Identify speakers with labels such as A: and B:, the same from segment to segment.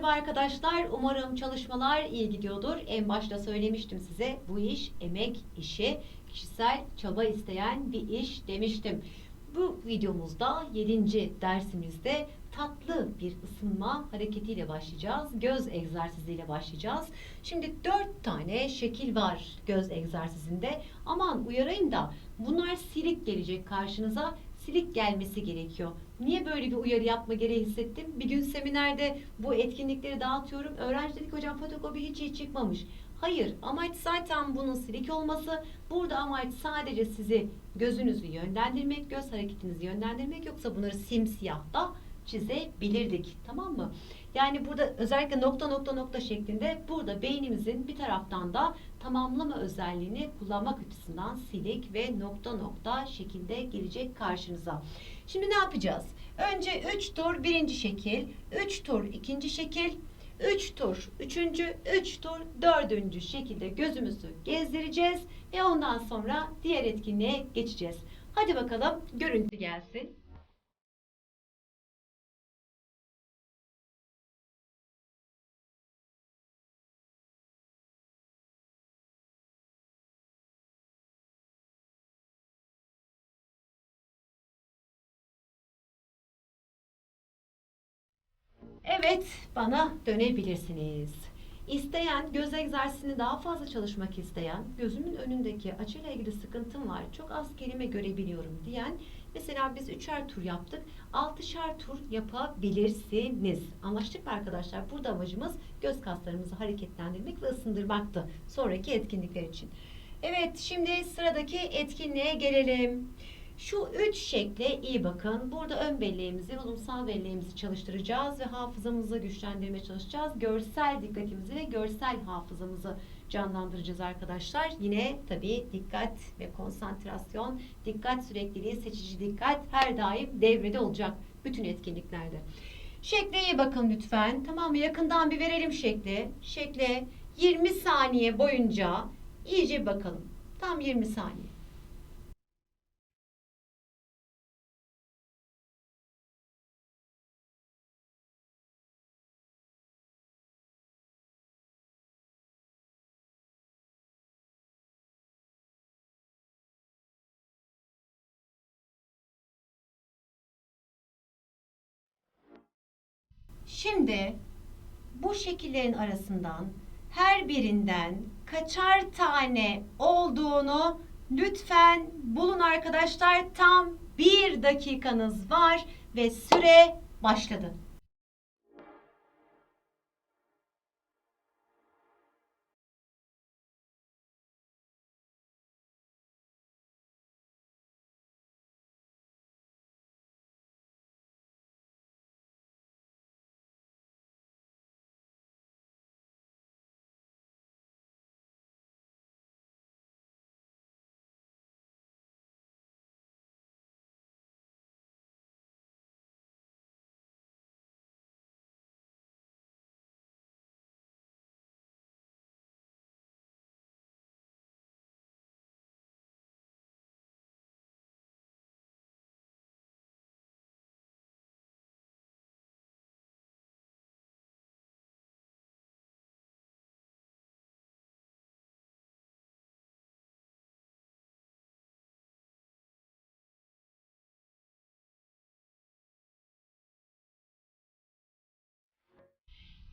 A: merhaba arkadaşlar. Umarım çalışmalar iyi gidiyordur. En başta söylemiştim size bu iş emek işi, kişisel çaba isteyen bir iş demiştim. Bu videomuzda 7. dersimizde tatlı bir ısınma hareketiyle başlayacağız. Göz egzersiziyle başlayacağız. Şimdi 4 tane şekil var göz egzersizinde. Aman uyarayım da bunlar silik gelecek karşınıza. Silik gelmesi gerekiyor. Niye böyle bir uyarı yapma gereği hissettim? Bir gün seminerde bu etkinlikleri dağıtıyorum. Öğrenci dedik hocam fotokopi hiç iyi çıkmamış. Hayır amaç zaten bunun silik olması. Burada amaç sadece sizi gözünüzü yönlendirmek, göz hareketinizi yönlendirmek yoksa bunları simsiyah da çizebilirdik. Tamam mı? Yani burada özellikle nokta nokta nokta şeklinde burada beynimizin bir taraftan da tamamlama özelliğini kullanmak açısından silik ve nokta nokta şekilde gelecek karşınıza. Şimdi ne yapacağız? Önce 3 tur birinci şekil, 3 tur ikinci şekil, 3 tur üçüncü, 3 tur dördüncü şekilde gözümüzü gezdireceğiz ve ondan sonra diğer etkinliğe geçeceğiz. Hadi bakalım görüntü gelsin. Evet, bana dönebilirsiniz. İsteyen, göz egzersizini daha fazla çalışmak isteyen, gözümün önündeki açıyla ilgili sıkıntım var, çok az kelime görebiliyorum diyen, mesela biz üçer tur yaptık, altışar tur yapabilirsiniz. Anlaştık mı arkadaşlar? Burada amacımız göz kaslarımızı hareketlendirmek ve ısındırmaktı sonraki etkinlikler için. Evet, şimdi sıradaki etkinliğe gelelim. Şu üç şekle iyi bakın. Burada ön belleğimizi, olumsal belleğimizi çalıştıracağız ve hafızamızı güçlendirmeye çalışacağız. Görsel dikkatimizi ve görsel hafızamızı canlandıracağız arkadaşlar. Yine tabii dikkat ve konsantrasyon, dikkat sürekliliği, seçici dikkat her daim devrede olacak bütün etkinliklerde. Şekle iyi bakın lütfen. Tamam mı? Yakından bir verelim şekli. Şekle 20 saniye boyunca iyice bakalım. Tam 20 saniye. Şimdi bu şekillerin arasından her birinden kaçar tane olduğunu lütfen bulun arkadaşlar. Tam bir dakikanız var ve süre başladı.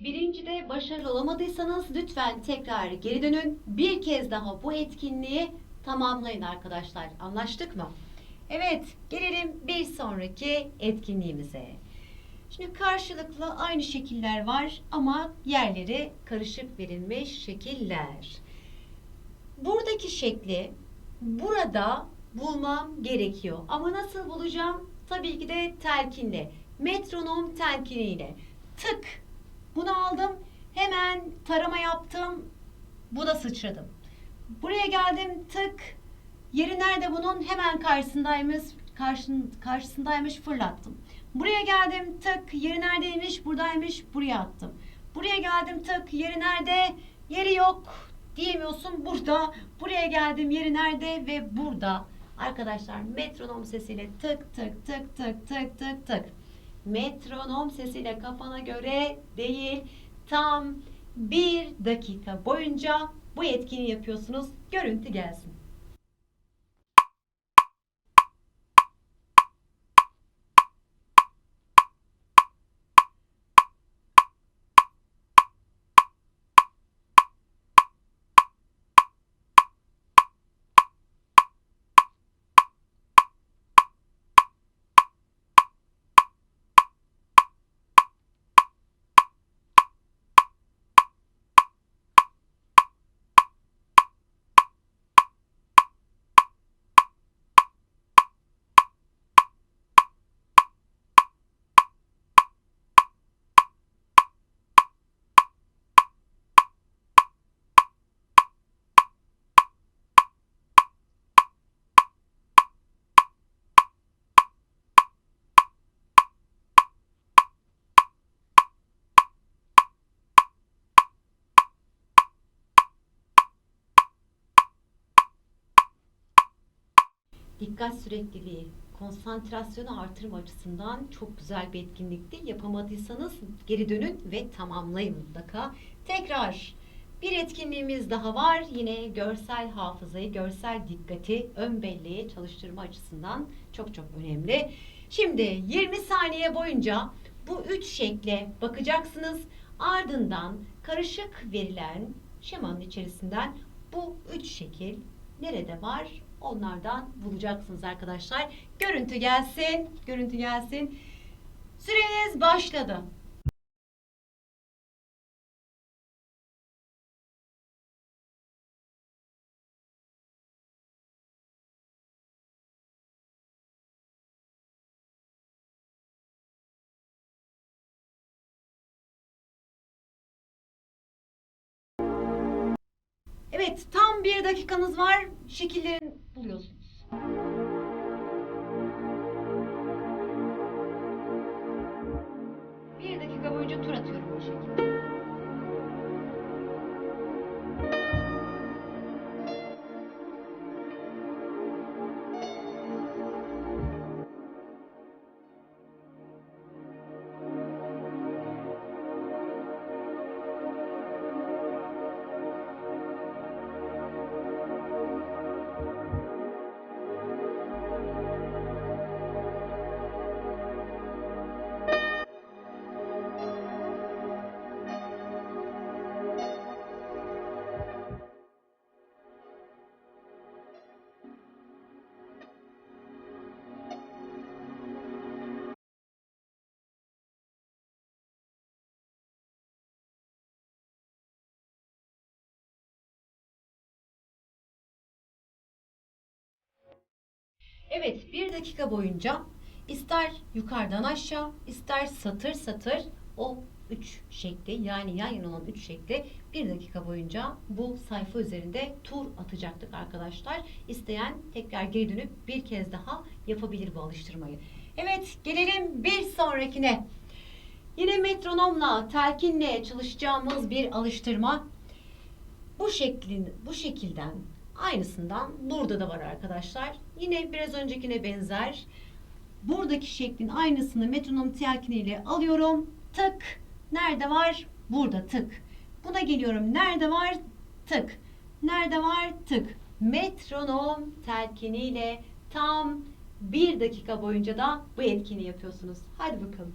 A: Birincide başarılı olamadıysanız lütfen tekrar geri dönün. Bir kez daha bu etkinliği tamamlayın arkadaşlar. Anlaştık mı? Evet, gelelim bir sonraki etkinliğimize. Şimdi karşılıklı aynı şekiller var ama yerleri karışık verilmiş şekiller. Buradaki şekli burada bulmam gerekiyor. Ama nasıl bulacağım? Tabii ki de telkinle. Metronom telkiniyle. Tık bunu aldım. Hemen tarama yaptım. Buna sıçradım. Buraya geldim tık. Yeri nerede bunun? Hemen karşısındaymış. Karşın, karşısındaymış fırlattım. Buraya geldim tık. Yeri neredeymiş? Buradaymış. Buraya attım. Buraya geldim tık. Yeri nerede? Yeri yok diyemiyorsun. Burada. Buraya geldim. Yeri nerede? Ve burada. Arkadaşlar metronom sesiyle tık tık tık tık tık tık tık. Metronom sesiyle kafana göre değil tam bir dakika boyunca bu etkinliği yapıyorsunuz. Görüntü gelsin. Dikkat sürekliliği, konsantrasyonu artırma açısından çok güzel bir etkinlikti. Yapamadıysanız geri dönün ve tamamlayın mutlaka. Tekrar bir etkinliğimiz daha var. Yine görsel hafızayı, görsel dikkati, ön belleği çalıştırma açısından çok çok önemli. Şimdi 20 saniye boyunca bu üç şekle bakacaksınız. Ardından karışık verilen şemanın içerisinden bu üç şekil nerede var onlardan bulacaksınız arkadaşlar. Görüntü gelsin, görüntü gelsin. Süreniz başladı. Evet, tam bir dakikanız var. Şekillerini buluyorsunuz. Bir dakika boyunca tur atıyorum bu şekilde. Evet, bir dakika boyunca ister yukarıdan aşağı, ister satır satır o üç şekli yani yan yana olan üç şekli bir dakika boyunca bu sayfa üzerinde tur atacaktık arkadaşlar. İsteyen tekrar geri dönüp bir kez daha yapabilir bu alıştırmayı. Evet, gelelim bir sonrakine. Yine metronomla, telkinle çalışacağımız bir alıştırma. Bu şeklin, bu şekilden aynısından burada da var arkadaşlar. Yine biraz öncekine benzer. Buradaki şeklin aynısını metronom telkini ile alıyorum. Tık. Nerede var? Burada tık. Buna geliyorum. Nerede var? Tık. Nerede var? Tık. Metronom telkiniyle tam bir dakika boyunca da bu etkinliği yapıyorsunuz. Hadi bakalım.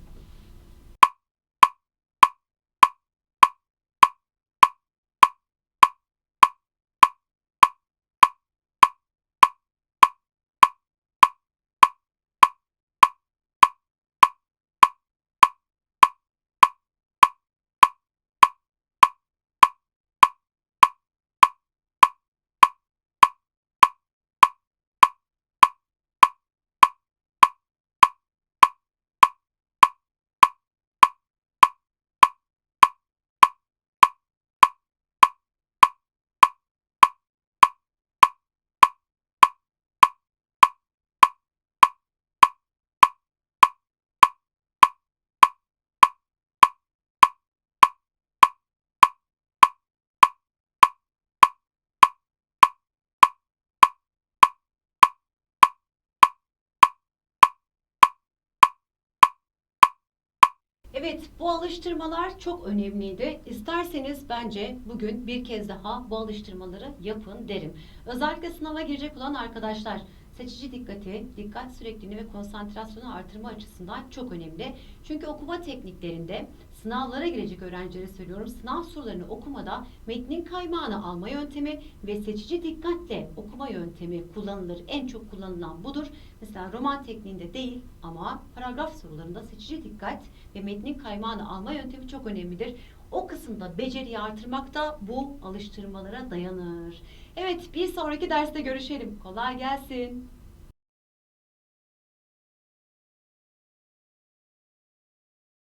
A: Evet, bu alıştırmalar çok önemliydi. İsterseniz bence bugün bir kez daha bu alıştırmaları yapın derim. Özellikle sınava girecek olan arkadaşlar seçici dikkati, dikkat sürekliliğini ve konsantrasyonu artırma açısından çok önemli. Çünkü okuma tekniklerinde sınavlara girecek öğrencilere söylüyorum. Sınav sorularını okumada metnin kaymağını alma yöntemi ve seçici dikkatle okuma yöntemi kullanılır. En çok kullanılan budur. Mesela roman tekniğinde değil ama paragraf sorularında seçici dikkat ve metnin kaymağını alma yöntemi çok önemlidir. O kısımda beceriyi artırmak da bu alıştırmalara dayanır. Evet bir sonraki derste görüşelim. Kolay gelsin.